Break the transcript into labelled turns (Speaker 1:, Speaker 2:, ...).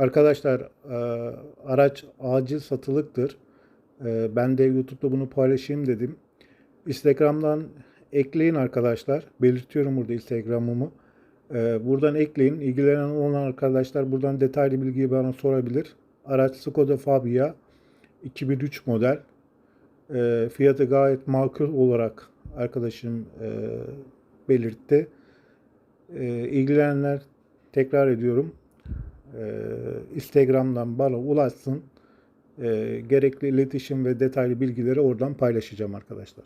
Speaker 1: Arkadaşlar e, araç acil satılıktır. E, Ben de YouTube'da bunu paylaşayım dedim. Instagram'dan ekleyin arkadaşlar. Belirtiyorum burada Instagram'ımı. E, Buradan ekleyin. İlgilenen olan arkadaşlar buradan detaylı bilgiyi bana sorabilir. Araç Skoda Fabia 2003 model. Fiyatı gayet makul olarak arkadaşım belirtti. E, ilgilenenler tekrar ediyorum e, Instagram'dan bana ulaşsın. E, gerekli iletişim ve detaylı bilgileri oradan paylaşacağım arkadaşlar.